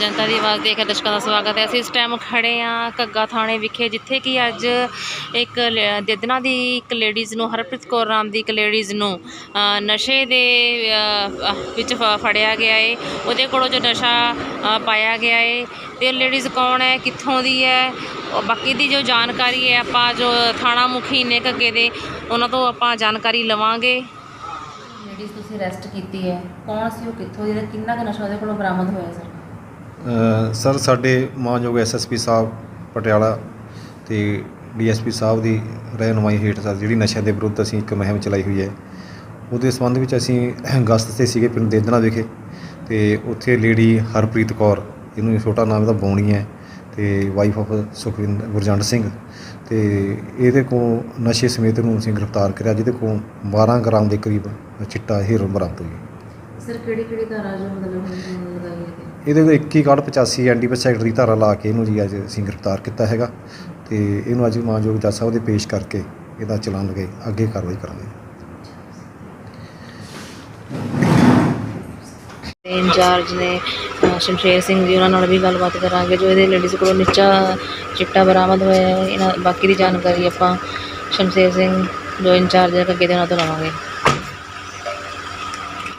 ਜਨਤਾ ਦੀ ਆਵਾਜ਼ ਦੇਖ ਕੇ ਦਰਸ਼ਕਾਂ ਦਾ ਸਵਾਗਤ ਹੈ। ਅਸੀਂ ਇਸ ਟਾਈਮ ਖੜੇ ਆ ਘੱਗਾ ਥਾਣੇ ਵਿਖੇ, ਜਿੱਥੇ ਕਿ ਅੱਜ ਇੱਕ ਲ- ਦੇਦਨਾ ਦੀ ਇੱਕ ਲੇਡੀਜ਼ ਨੂੰ, ਹਰਪ੍ਰੀਤ ਕੌਰ ਰਾਮ ਦੀ ਇੱਕ ਲੇਡੀਜ਼ ਨੂੰ ਨਸ਼ੇ ਦੇ ਵਿੱਚ ਫ- ਫੜਿਆ ਗਿਆ ਏ। ਉਹਦੇ ਕੋਲੋਂ ਜੋ ਨਸ਼ਾ ਪਾਇਆ ਗਿਆ ਏ। ਤੇ ਲੇਡੀਜ਼ ਕੌਣ ਹੈ, ਕਿੱਥੋਂ ਦੀ ਹੈ? ਬਾਕੀ ਦੀ ਜੋ ਜਾਣਕਾਰੀ ਹੈ, ਆਪਾਂ ਜੋ ਥਾਣਾ ਮੁਖੀ ਨੇ ਘੱਗੇ ਦੇ, ਉਹਨਾਂ ਤੋਂ ਆਪਾਂ ਜਾਣਕਾਰੀ ਲਵਾਂਗੇ। ਲੇਡੀਜ਼ ਤੁਸੀਂ ਅਰੈਸਟ ਕੀਤੀ ਹੈ। ਕੌਣ ਸੀ ਉਹ ਕਿੱਥੋਂ ਦੀ ਤੇ ਕਿੰਨਾ ਕੁ ਨਸ਼ਾ ਉਹਦੇ ਕੋਲੋਂ ਬਰਾਮਦ ਹੋਇਆ, ਸਰ? ਸਰ, ਸਾਡੇ ਮਾਨਯੋਗ ਐਸਐਸਪੀ ਸਾਹਿਬ ਪਟਿਆਲਾ ਤੇ ਡੀਐਸਪੀ ਸਾਹਿਬ ਦੀ ਰਹਿਨੁਮਾਈ ਹੇਠ ਸਰ, ਜਿਹੜੀ ਨਸ਼ਿਆਂ ਦੇ ਵਿਰੁੱਧ ਅਸੀਂ ਇੱਕ ਮੁਹਿੰਮ ਚਲਾਈ ਹੋਈ ਹੈ, ਉਹਦੇ ਸੰਬੰਧ ਵਿੱਚ ਅਸੀਂ ਗਸਤ ਤੇ ਸੀਗੇ ਪਿੰਡ ਦੇਦਨਾ ਵਿਖੇ ਤੇ ਉੱਥੇ ਲੇਡੀ ਹਰਪ੍ਰੀਤ ਕੌਰ, ਇਹਨੂੰ ਛੋਟਾ ਨਾਮ ਦਾ ਬੌਣੀ ਹੈ ਤੇ ਵਾਈਫ ਆਫ ਸੁਖਵਿੰਦਰ ਗੁਰਜੰਟ ਸਿੰਘ ਤੇ ਇਹਦੇ ਕੋਲ ਨਸ਼ੇ ਸਮੇਤ ਨੂੰ ਅਸੀਂ ਗ੍ਰਿਫਤਾਰ ਕਰਿਆ, ਜਿਹਦੇ ਕੋਲ 12 ਗ੍ਰਾਮ ਦੇ ਕਰੀਬ ਚਿੱਟਾ ਹੀਰੋਇਨ ਬਰਾਮਦ ਹੋਈ ਸਰ ਕਿਹੜੀ ਕਿਹੜੀ ਧਾਰਾ ਜੋ ਮਤਲਬ ਹੁਣ ਲਗਾਈ ਹੈ? ਇਹਦੇ ਵਿੱਚ 21 ਕਾਰਡ 85 ਐਂਟੀਪੈਸਾਈਡ ਦੀ ਧਾਰਾ ਲਾ ਕੇ ਇਹਨੂੰ ਜੀ ਅੱਜ ਅਸੀਂ ਗ੍ਰਿਫਤਾਰ ਕੀਤਾ ਹੈਗਾ ਤੇ ਇਹਨੂੰ ਅੱਜ ਮਾਨਯੋਗ ਜੱਜ ਸਾਹਿਬ ਦੇ ਪੇਸ਼ ਕਰਕੇ ਇਹਦਾ ਚਲਾਨ ਲਗੇ ਅੱਗੇ ਕਾਰਵਾਈ ਕਰਾਂਗੇ। ਤੇ ਇੰਚਾਰਜ ਨੇ ਅ, ਸ਼ਮਸ਼ੇਰ ਸਿੰਘ ਜੀ ਉਹਨਾਂ ਨਾਲ ਵੀ ਗੱਲਬਾਤ ਕਰਾਂਗੇ ਜੋ ਇਹਦੇ ਲੇਡੀਜ਼ ਕੋਲੋਂ ਨਿੱਚਾ ਚਿੱਟਾ ਬਰਾਮਦ ਹੋਇਆ ਹੈ ਇਹਨਾਂ ਬਾਕੀ ਦੀ ਜਾਣਕਾਰੀ ਆਪਾਂ ਸ਼ਮਸ਼ੇਰ ਸਿੰਘ ਜੋ ਇੰਚਾਰਜ ਹੈ ਅੱਗੇ ਦੇ ਉਹਨਾਂ ਤੋਂ ਲਵਾਂਗੇ।